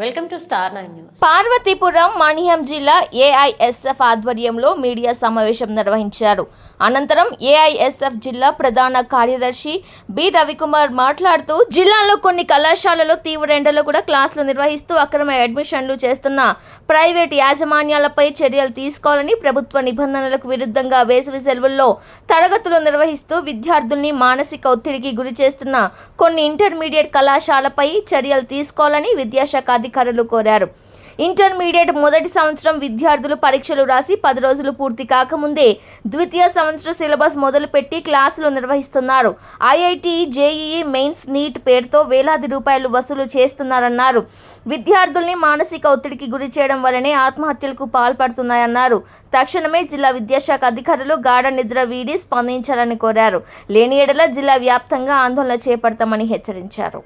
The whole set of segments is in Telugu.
Welcome to Star News. Parvathipuram Manyam జిల్లా ఏఐఎస్ఎఫ్ ఆధ్వర్యంలో మీడియా సమావేశం నిర్వహించారు. అనంతరం ఏఐఎస్ఎఫ్ జిల్లా ప్రధాన కార్యదర్శి బి. రవికుమార్ మాట్లాడుతూ జిల్లాలో కొన్ని కళాశాలలో తీవ్ర ఎండలో కూడా క్లాసులు నిర్వహిస్తూ అక్రమ అడ్మిషన్లు చేస్తున్న ప్రైవేట్ యాజమాన్యాలపై చర్యలు తీసుకోవాలని ప్రభుత్వ నిబంధనలకు విరుద్ధంగా వేసవి సెలవుల్లో తరగతులు నిర్వహిస్తూ విద్యార్థుల్ని మానసిక ఒత్తిడికి గురి చేస్తున్న కొన్ని ఇంటర్మీడియట్ కళాశాలపై చర్యలు తీసుకోవాలని విద్యాశాఖ అధికారులు కోరారు. ఇంటర్మీడియట్ మొదటి సంవత్సరం విద్యార్థులు పరీక్షలు రాసి పది రోజులు పూర్తి కాకముందే ద్వితీయ సంవత్సర సిలబస్ మొదలుపెట్టి క్లాసులు నిర్వహిస్తున్నారు. ఐఐటి జేఈఈ మెయిన్స్ నీట్ పేరుతో వేలాది రూపాయలు వసూలు చేస్తున్నారన్నారు. విద్యార్థుల్ని మానసిక ఒత్తిడికి గురి చేయడం వల్లనే ఆత్మహత్యలకు పాల్పడుతున్నాయన్నారు. తక్షణమే జిల్లా విద్యాశాఖ అధికారులు గాఢ నిద్ర వీడి స్పందించాలని కోరారు. లేని ఎడల జిల్లా వ్యాప్తంగా ఆందోళన చేపడతామని హెచ్చరించారు.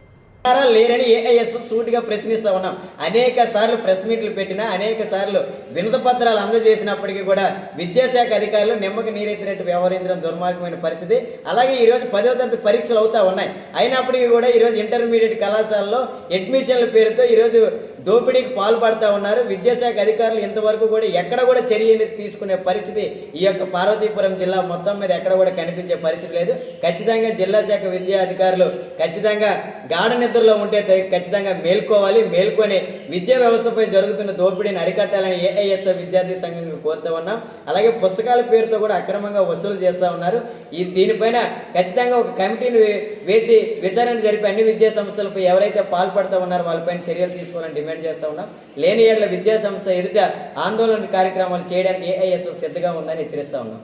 లేరని ఏఐఎస్ సూటిగా ప్రశ్నిస్తూ ఉన్నాం. అనేక సార్లు ప్రెస్ మీట్లు పెట్టినా అనేక సార్లు వినత పత్రాలు అందజేసినప్పటికీ కూడా విద్యాశాఖ అధికారులు నిమ్మకి నీరెత్తినట్టు వ్యవహరించడం దుర్మార్గమైన పరిస్థితి. అలాగే ఈరోజు పదవ తరగతి పరీక్షలు అవుతూ ఉన్నాయి. అయినప్పటికీ కూడా ఈరోజు ఇంటర్మీడియట్ కళాశాలలో అడ్మిషన్ల పేరుతో ఈరోజు దోపిడీకి పాల్పడుతూ ఉన్నారు. విద్యాశాఖ అధికారులు ఇంతవరకు కూడా ఎక్కడ కూడా చర్యలు తీసుకునే పరిస్థితి ఈ యొక్క పార్వతీపురం జిల్లా మొత్తం మీద ఎక్కడ కూడా కనిపించే పరిస్థితి లేదు. ఖచ్చితంగా జిల్లా శాఖ విద్యా అధికారులు ఖచ్చితంగా గాఢ నిద్రలో ఉంటే ఖచ్చితంగా మేల్కోవాలి. మేల్కొని విద్యా వ్యవస్థపై జరుగుతున్న దోపిడీని అరికట్టాలని ఏఐఎస్ఎఫ్ విద్యార్థి సంఘం కోరుతూ ఉన్నాం. అలాగే పుస్తకాల పేరుతో కూడా అక్రమంగా వసూలు చేస్తూ ఉన్నారు. ఈ దీనిపైన ఖచ్చితంగా ఒక కమిటీని వేసి విచారణ జరిపి అన్ని విద్యా సంస్థలపై ఎవరైతే పాల్పడుతూ ఉన్నారో వాళ్ళపైన చర్యలు తీసుకోవాలని డిమాండ్ చేస్తూ ఉన్నాం. లేని ఏళ్ళ విద్యా సంస్థ ఎదుట ఆందోళన కార్యక్రమాలు చేయడానికి ఏఐఎస్ఎఫ్ సిద్ధంగా ఉందని హెచ్చరిస్తూ ఉన్నాం.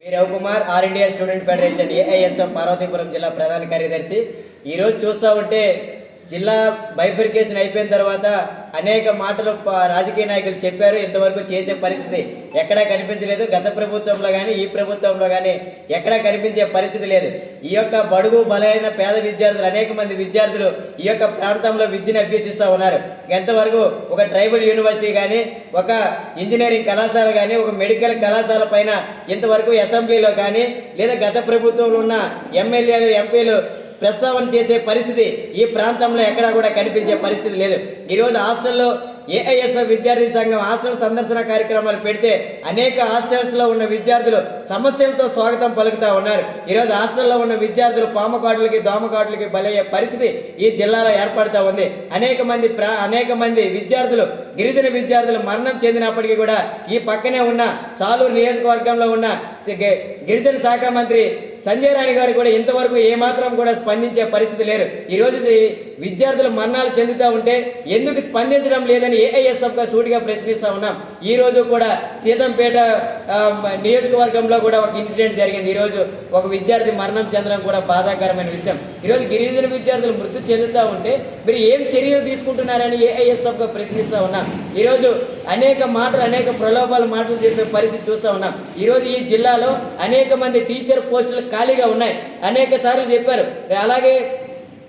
మీ Ravikumar all India student federation AISF Parvathipuram జిల్లా ప్రధాన కార్యదర్శి. ఈరోజు చూస్తూ ఉంటే జిల్లా బైఫర్కేషన్ అయిపోయిన తర్వాత అనేక మాటలు రాజకీయ నాయకులు చెప్పారు. ఇంతవరకు చేసే పరిస్థితి ఎక్కడా కనిపించలేదు. గత ప్రభుత్వంలో కానీ ఈ ప్రభుత్వంలో కానీ ఎక్కడా కనిపించే పరిస్థితి లేదు. ఈ యొక్క బడుగు బలైన పేద విద్యార్థులు అనేక మంది విద్యార్థులు ఈ యొక్క ప్రాంతంలో విద్యను అభ్యసిస్తూ ఉన్నారు. ఎంతవరకు ఒక ట్రైబల్ యూనివర్సిటీ కానీ ఒక ఇంజనీరింగ్ కళాశాల కానీ ఒక మెడికల్ కళాశాల పైన ఇంతవరకు అసెంబ్లీలో కానీ లేదా గత ప్రభుత్వంలో ఉన్న ఎమ్మెల్యేలు ఎంపీలు ప్రస్తావన చేసే పరిస్థితి ఈ ప్రాంతంలో ఎక్కడా కూడా కనిపించే పరిస్థితి లేదు. ఈరోజు హాస్టల్లో ఏఐఎస్ఎఫ్ విద్యార్థి సంఘం హాస్టల్ సందర్శన కార్యక్రమాలు పెడితే అనేక హాస్టల్స్లో ఉన్న విద్యార్థులు సమస్యలతో స్వాగతం పలుకుతూ ఉన్నారు. ఈరోజు హాస్టల్లో ఉన్న విద్యార్థులు పామకాటులకి దోమకాటులకి బలయ్యే పరిస్థితి ఈ జిల్లాలో ఏర్పడుతూ ఉంది. అనేక మంది ప్రా అనేక మంది విద్యార్థులు గిరిజన విద్యార్థులు మరణం చెందినప్పటికీ కూడా ఈ పక్కనే ఉన్న సాలూరు నియోజకవర్గంలో ఉన్న గిరిజన శాఖ మంత్రి సంజయ్ రాణి గారు కూడా ఇంతవరకు ఏమాత్రం కూడా స్పందించే పరిస్థితి లేరు. ఈరోజు విద్యార్థులు మరణాలు చెందుతూ ఉంటే ఎందుకు స్పందించడం లేదని ఏఐఎస్ఎఫ్గా సూటిగా ప్రశ్నిస్తూ ఉన్నాం. ఈరోజు కూడా సీతంపేట నియోజకవర్గంలో కూడా ఒక ఇన్సిడెంట్ జరిగింది. ఈరోజు ఒక విద్యార్థి మరణం చెందడం కూడా బాధాకరమైన విషయం. ఈరోజు గిరిజన విద్యార్థులు మృతి చెందుతూ ఉంటే మీరు ఏం చర్యలు తీసుకుంటున్నారని ఏఐఎస్ఎఫ్గా ప్రశ్నిస్తూ ఉన్నాం. ఈరోజు అనేక మాటలు అనేక ప్రలోభాల మాటలు చెప్పే పరిస్థితి చూస్తూ ఉన్నాం. ఈరోజు ఈ జిల్లాలో అనేక మంది టీచర్ పోస్టులు ఖాళీగా ఉన్నాయి. అనేక సార్లు చెప్పారు. అలాగే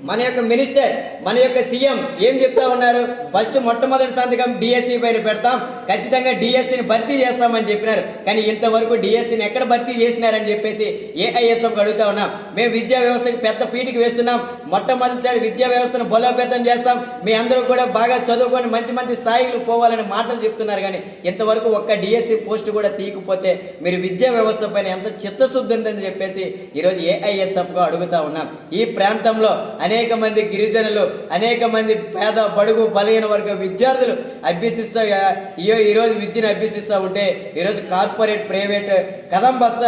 మన యొక్క మినిస్టర్ మన యొక్క సీఎం ఏం చెప్తా ఉన్నారు? ఫస్ట్ మొట్టమొదటి సంతకం డిఎస్సి పైన పెడతాం. ఖచ్చితంగా డిఎస్సిని భర్తీ చేస్తామని చెప్పినారు. కానీ ఇంతవరకు డిఎస్సిని ఎక్కడ భర్తీ చేసినారని చెప్పేసి ఏఐఎస్ఎఫ్ అడుగుతా ఉన్నాం. మేము విద్యా వ్యవస్థకి పెద్ద పీటికి వేస్తున్నాం. మొట్టమొదటిసారి విద్యా వ్యవస్థను బలోపేతం చేస్తాం. మీ అందరూ కూడా బాగా చదువుకొని మంచి మంచి స్థాయిలు పోవాలని మాటలు చెప్తున్నారు. కానీ ఇంతవరకు ఒక్క డిఎస్సి పోస్ట్ కూడా తీయకపోతే మీరు విద్యా వ్యవస్థ పైన ఎంత చిత్తశుద్ధి ఉందని చెప్పేసి ఈరోజు ఏఐఎస్ఎఫ్గా అడుగుతా ఉన్నాం. ఈ ప్రాంతంలో అనేక మంది గిరిజనులు అనేక మంది పేద బడుగు బలహీన వర్గ విద్యార్థులు అభ్యసిస్తూ ఈ- ఈరోజు విద్యను అభ్యసిస్తూ ఉంటే ఈరోజు కార్పొరేట్ ప్రైవేట్ కదంబస్త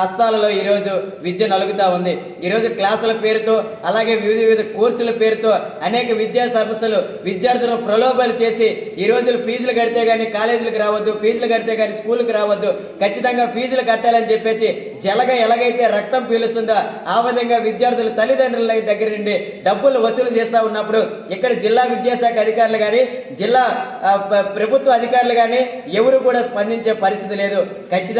హస్తాలలో ఈరోజు విద్య నలుగుతూ ఉంది. ఈరోజు క్లాసుల పేరుతో అలాగే వివిధ వివిధ కోర్సుల పేరుతో అనేక విద్యా సంస్థలు విద్యార్థులను ప్రలోభాలు చేసి ఈ రోజులు ఫీజులు కడితే కానీ కాలేజీలకు రావద్దు ఫీజులు కడితే కానీ స్కూల్కి రావద్దు ఖచ్చితంగా ఫీజులు కట్టాలని చెప్పేసి జలగ ఎలాగైతే రక్తం పీలుస్తుందో ఆ విధంగా విద్యార్థుల తల్లిదండ్రుల దగ్గర నుండి డబ్బులు వసూలు చేస్తూ ఉన్నప్పుడు ఇక్కడ జిల్లా విద్యాశాఖ అధికారులు కానీ జిల్లా ప్రభుత్వ అధికారులు కానీ ఎవరు కూడా స్పందించే పరిస్థితి లేదు. ఖచ్చితంగా